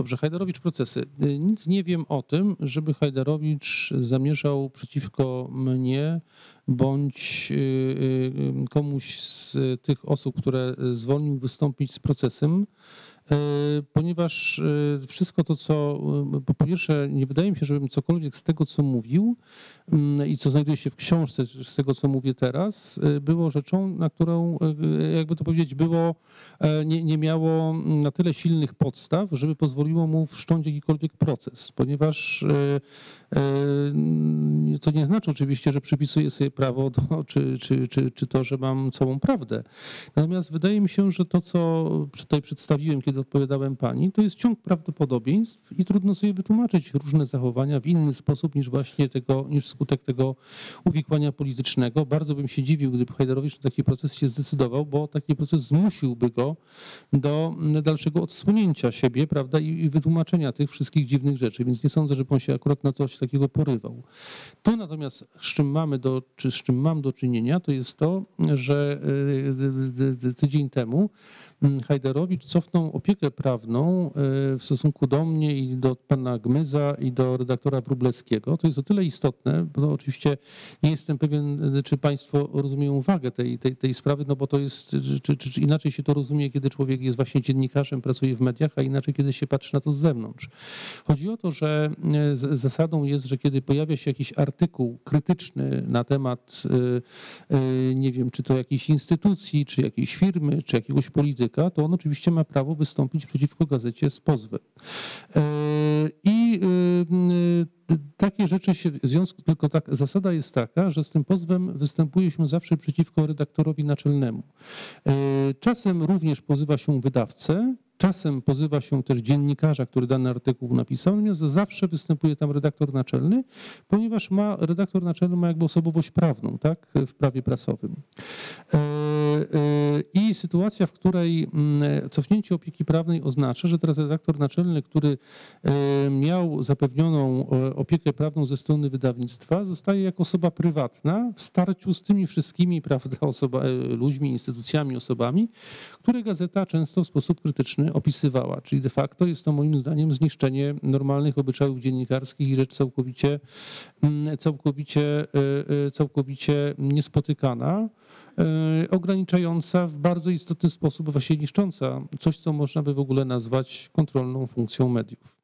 Dobrze, Hajdarowicz procesy. Y, Nic nie wiem o tym, żeby Hajdarowicz zamierzał przeciwko mnie bądź y, y, komuś z tych osób, które zwolnił, wystąpić z procesem, ponieważ y, wszystko to, co y, po pierwsze, nie wydaje mi się, żebym cokolwiek z tego, co mówił mm, i co znajduje się w książce, z tego, co mówię teraz, było rzeczą, na którą, jakby to powiedzieć, było, e, nie, nie miało na tyle silnych podstaw, żeby pozwoliło mu wszcząć jakikolwiek proces, ponieważ to nie znaczy oczywiście, że przypisuję sobie prawo, do, czy, czy, czy, czy to, że mam całą prawdę. Natomiast wydaje mi się, że to, co tutaj przedstawiłem, kiedy odpowiadałem pani, to jest ciąg prawdopodobieństw i trudno sobie wytłumaczyć różne zachowania w inny sposób niż właśnie tego, niż skutek tego uwikłania politycznego. Bardzo bym się dziwił, gdyby Hajdarowicz na taki proces się zdecydował, bo taki proces zmusiłby go do dalszego odsłonięcia siebie, prawda, i, wytłumaczenia tych wszystkich dziwnych rzeczy, więc nie sądzę, żeby on się akurat na coś takiego porywał. To natomiast, z czym mamy do, czy z czym mam do czynienia, to jest to, że y, y, y, tydzień temu Hajdarowicz cofnął opiekę prawną y, w stosunku do mnie i do pana Gmyza i do redaktora Wróblewskiego. To jest o tyle istotne, bo oczywiście nie jestem pewien, y, czy państwo rozumieją wagę tej, tej, tej sprawy, no bo to jest, czy, czy, czy inaczej się to rozumie, kiedy człowiek jest właśnie dziennikarzem, pracuje w mediach, a inaczej, kiedy się patrzy na to z zewnątrz. Chodzi o to, że z- zasadą jest, że kiedy pojawia się jakiś artykuł krytyczny na temat, nie wiem, czy to jakiejś instytucji, czy jakiejś firmy, czy jakiegoś polityka, to on oczywiście ma prawo wystąpić przeciwko gazecie z pozwem. E, I y, takie rzeczy się w związku, tylko tak, zasada jest taka, że z tym pozwem występuje się zawsze przeciwko redaktorowi naczelnemu. E, Czasem również pozywa się wydawcę, czasem pozywa się też dziennikarza, który dany artykuł napisał, natomiast zawsze występuje tam redaktor naczelny, ponieważ ma, redaktor naczelny ma jakby osobowość prawną, tak, w prawie prasowym. E, e, Sytuacja, w której mm, cofnięcie opieki prawnej oznacza, że teraz redaktor naczelny, który e, miał zapewnioną e, opiekę prawną ze strony wydawnictwa, zostaje jako osoba prywatna w starciu z tymi wszystkimi prawda, osoba, e, ludźmi, instytucjami, osobami, które gazeta często w sposób krytyczny opisywała. Czyli de facto jest to moim zdaniem zniszczenie normalnych obyczajów dziennikarskich i rzecz całkowicie, mm, całkowicie, całkowicie niespotykana ograniczająca w bardzo istotny sposób, właśnie niszcząca coś, co można by w ogóle nazwać kontrolną funkcją mediów.